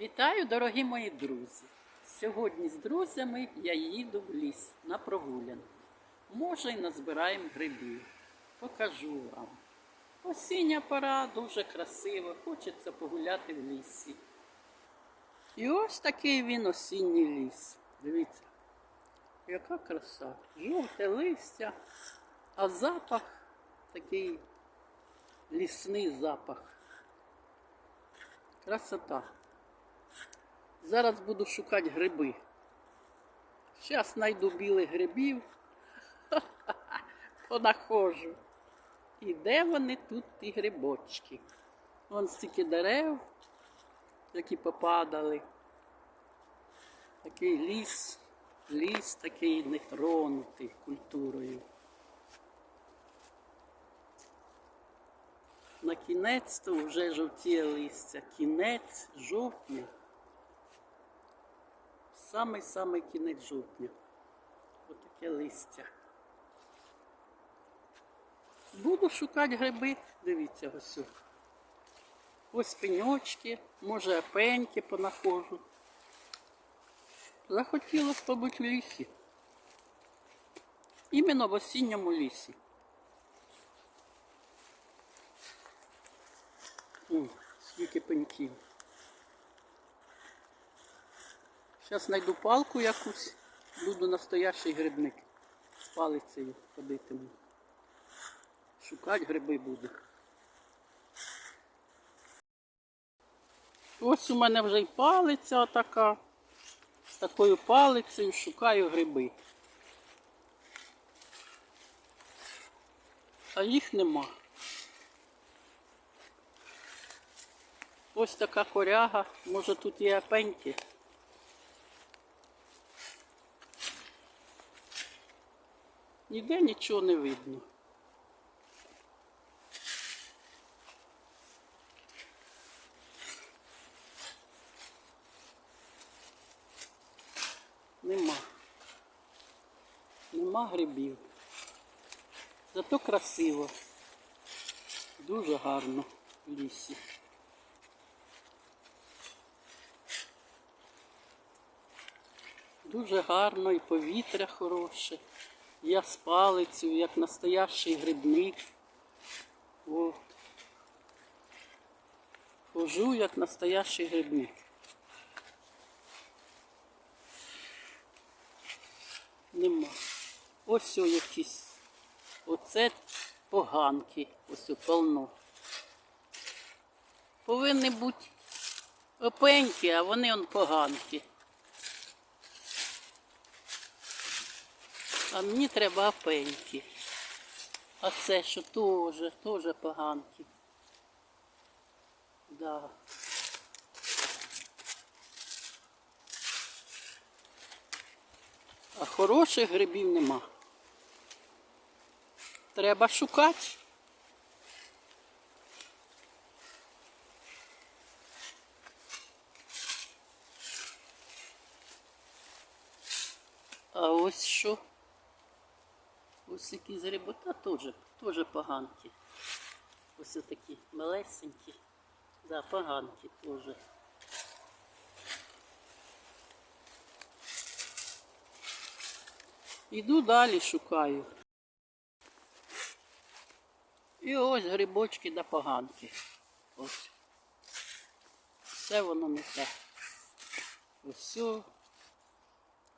Вітаю, дорогі мої друзі! Сьогодні з друзями я їду в ліс на прогулянку. Може, й назбираємо грибів. Покажу вам. Осіння пора дуже красиво, хочеться погуляти в лісі. І ось такий він осінній ліс. Дивіться, яка краса. Жовте листя, а запах такий лісний запах. Красота. Зараз буду шукати гриби. Зараз знайду білих грибів. Понаходжу. І де вони тут, ті грибочки? Вон стільки дерев, які попадали. Такий ліс, ліс такий нетронутий культурою. На кінець то вже жовтіє листя. Кінець жовтня. Самий-самий кінець жовтня. Отаке листя. Буду шукати гриби. Дивіться ось. Ось пеньочки, може опеньки понаходжу. Захотілося побути в лісі. Іменно в осінньому лісі. О, скільки пеньків. Зараз знайду палку якусь, буду настоящий грибник. З палицею ходитиму. Шукати гриби буду. Ось у мене вже й палиця така. З такою палицею шукаю гриби. А їх нема. Ось така коряга, може тут є опеньки. Ніде нічого не видно. Нема. Нема грибів. Зато красиво. Дуже гарно в лісі. Дуже гарно і повітря хороше. Я з палицею, як настоящий грибник. От. Хожу як настоящий грибник. Нема. Ось якісь. Оце поганки. Ось о повно. Повинні бути опеньки, а вони он поганки. А мені треба опеньки. А це що теж, теж поганки. Да. А хороших грибів нема. Треба шукати. А ось що? Ось які з грибота теж, теж поганки. Ось такі малесенькі. Да, поганки теж. Іду далі шукаю. І ось грибочки да поганки. Ось. Все воно не те. Ось.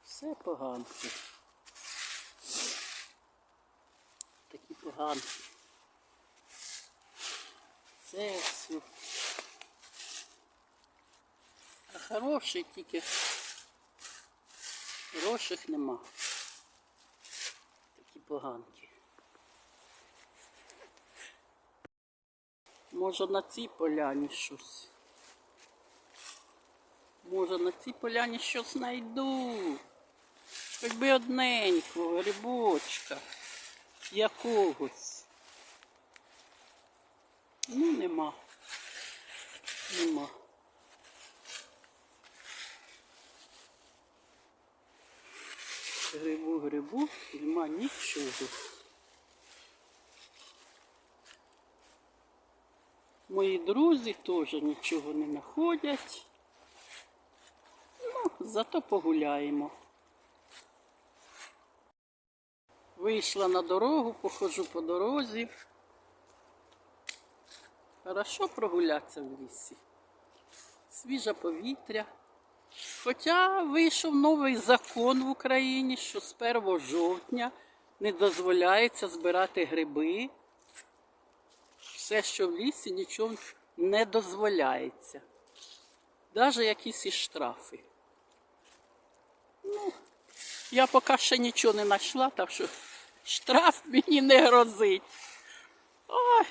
Все поганки. Такі поганки. Це все. А хороший тільки хороших нема. Такі поганки. Може на цій поляні щось. Може на цій поляні щось знайду. Хоч би одненького грибочка. Якогось. Ну, нема. Нема. Грибу, грибу, нема нічого. Мої друзі теж нічого не знаходять. Ну, зато погуляємо. Вийшла на дорогу, походжу по дорозі. Хорошо прогулятися в лісі. Свіже повітря. Хоча вийшов новий закон в Україні, що з 1 жовтня не дозволяється збирати гриби. Все, що в лісі, нічого не дозволяється. Навіть якісь і штрафи. Ну, я поки ще нічого не знайшла, так що штраф мені не грозить. Ой,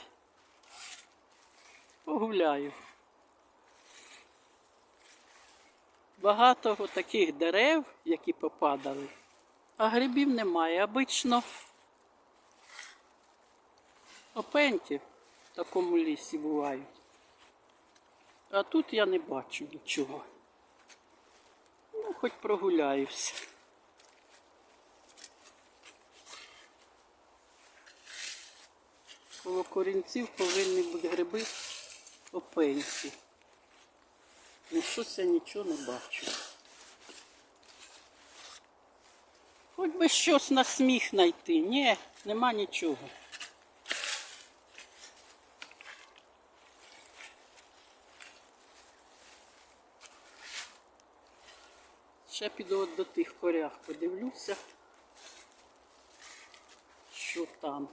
погуляю. Багато таких дерев, які попадали, а грибів немає. Обично опеньки в такому лісі бувають. А тут я не бачу нічого. Ну, хоч прогуляюся. Коло корінців повинні бути гриби опеньки. Ну, щось я нічого не бачу. Хоч би щось на сміх знайти. Ні, нема нічого. Ще піду от до тих корях, подивлюся, що там.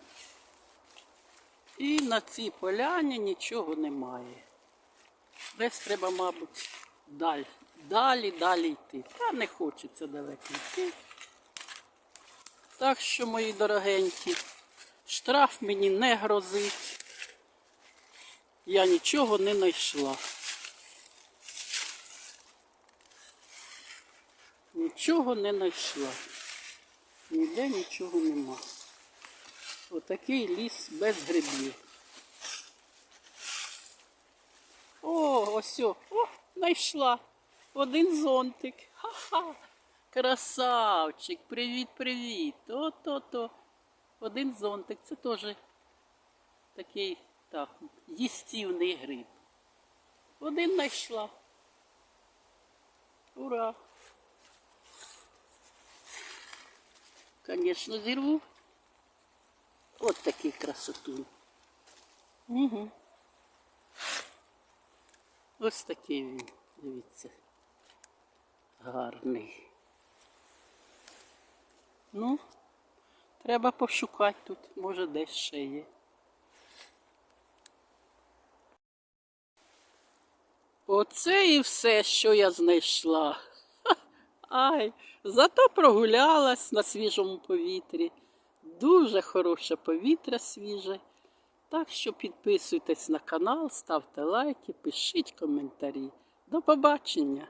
І на цій поляні нічого немає. Десь треба, мабуть, далі, далі, далі йти. Та не хочеться далеко йти. Так що, мої дорогенькі, штраф мені не грозить. Я нічого не знайшла. Нічого не знайшла. Ніде нічого нема. Отакий ліс без грибів. О, ось, о, о, знайшла. Один зонтик. Ха-ха. Красавчик, привіт, привіт. То-то-то. Один зонтик. Це теж такий так, їстівний гриб. Один знайшла. Ура! Конечно, зірву. От такий красотун. Угу. Ось такий він, дивіться. Гарний. Ну, треба пошукати тут, може десь ще є. Оце і все, що я знайшла. Ай, зато прогулялась на свіжому повітрі. Дуже хороше повітря свіже. Так що підписуйтесь на канал, ставте лайки, пишіть коментарі. До побачення!